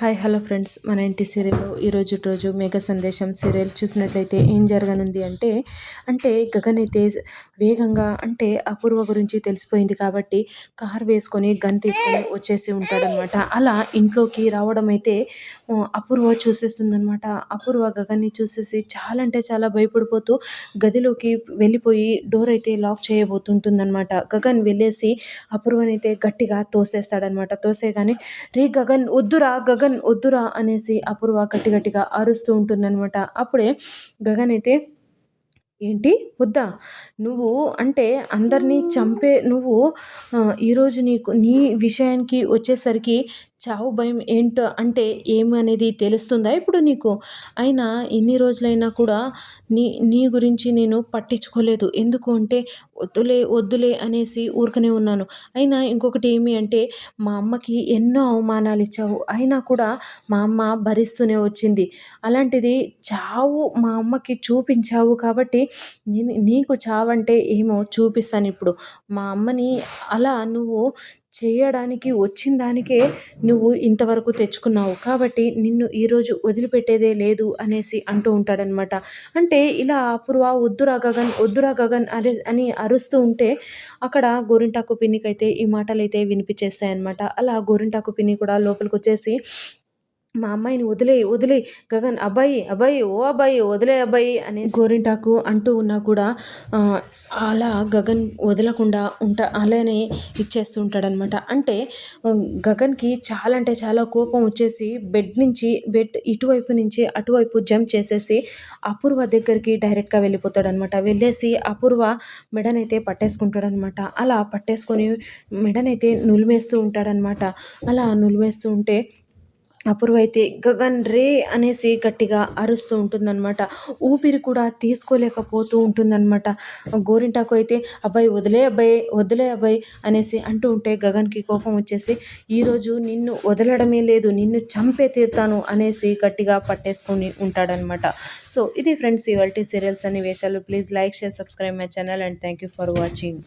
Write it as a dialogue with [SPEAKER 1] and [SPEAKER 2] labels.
[SPEAKER 1] Hi hello friends. మన ఇంటి serial ఈరోజు రోజు మేఘ సందేశం సీరియల్ చూసినట్లయితే ఏం జరగనుంది అంటే అంటే గగన్ అయితే వేగంగా అంటే అపూర్వ గురించి తెలిసిపోయింది కాబట్టి కార్ వేసుకొని గన్ తీసుకొని వచ్చేసి ఉంటాడనమాట అలా ఇంట్లోకి రావడం అయితే అపూర్వ చూసేస్తుందనమాట అపూర్వ గగన్ని చూసేసి చాలా అంటే చాలా భయపడిపోతూ గదిలోకి వెళ్ళిపోయి డోర్ అయితే లాక్ చేయబోతుంటుందన్నమాట. గగన్ వెళ్ళేసి అపూర్వనైతే గట్టిగా తోసేస్తాడనమాట తోసేగానే రే గగన్ వద్దురా గగన్ గగన్ వద్దురా అనేసి అపూర్వ గట్టిగట్టిగా అరుస్తూ ఉంటుందన్నమాట. అప్పుడే గగన్ అయితే ఏంటి? వద్దా? నువ్వు అంటే అందరినీ చంపే నువ్వు ఈరోజు నీకు నీ విషయానికి వచ్చేసరికి చావు భయం ఏంటో అంటే ఏమనేది తెలుస్తుందా ఇప్పుడు నీకు? అయినా ఎన్ని రోజులైనా కూడా నీ నీ గురించి నేను పట్టించుకోలేదు. ఎందుకు అంటే వద్దులే వద్దులే అనేసి ఊరుకనే ఉన్నాను. అయినా ఇంకొకటి ఏమి అంటే మా అమ్మకి ఎన్నో అవమానాలు ఇచ్చావు. అయినా కూడా మా అమ్మ భరిస్తూనే వచ్చింది. అలాంటిది చావు మా అమ్మకి చూపించావు కాబట్టి నేను నీకు చావంటే ఏమో చూపిస్తాను ఇప్పుడు. మా అమ్మని అలా నువ్వు చేయడానికి వచ్చిన దానికే నువ్వు ఇంతవరకు తెచ్చుకున్నావు. కాబట్టి నిన్ను ఈరోజు వదిలిపెట్టేదే లేదు అనేసి అంటూ ఉంటాడనమాట అంటే ఇలా అపూర్వ వద్దురా గగన్ వద్దురా గగన్ అరే అని అరుస్తూ ఉంటే అక్కడ గోరింటాకు పిన్నికైతే ఈ మాటలు అయితే వినిపించేస్తాయన్నమాట. అలా గోరింటాకు పిన్ని కూడా లోపలికి వచ్చేసి మా అమ్మాయిని వదిలే వదిలే గగన్ అబ్బాయి అబ్బాయి ఓ అబ్బాయి వదిలే అబ్బాయి అని గోరింటాకు అంటూ ఉన్నా కూడా అలా గగన్ వదలకుండా ఉంటా అలానే ఇచ్చేస్తూ ఉంటాడనమాట అంటే గగన్కి చాలా అంటే చాలా కోపం వచ్చేసి బెడ్ నుంచి బెడ్ ఇటువైపు నుంచి అటువైపు జంప్ చేసేసి అపూర్వ దగ్గరికి డైరెక్ట్గా వెళ్ళిపోతాడనమాట వెళ్ళేసి అపూర్వ మెడనైతే పట్టేసుకుంటాడనమాట అలా పట్టేసుకొని మెడనైతే నులిమేస్తూ ఉంటాడనమాట అలా నులిమేస్తూ ఉంటే అపూర్వ అయితే గగన్ రే అనేసి గట్టిగా అరుస్తూ ఉంటుందన్నమాట. ఊపిరి కూడా తీసుకోలేకపోతూ ఉంటుందన్నమాట. గోరింటాకు అయితే అబ్బాయి వదిలే అబ్బాయి వదిలే అబ్బాయి అనేసి అంటూ ఉంటే గగన్కి కోపం వచ్చేసి ఈరోజు నిన్ను వదలడమే లేదు నిన్ను చంపే తీరుతాను అనేసి గట్టిగా పట్టేసుకొని ఉంటాడనమాట సో ఇది ఫ్రెండ్స్ ఇవాళ సీరియల్స్ అన్ని వేషాలు please like share subscribe my channel and thank you for watching.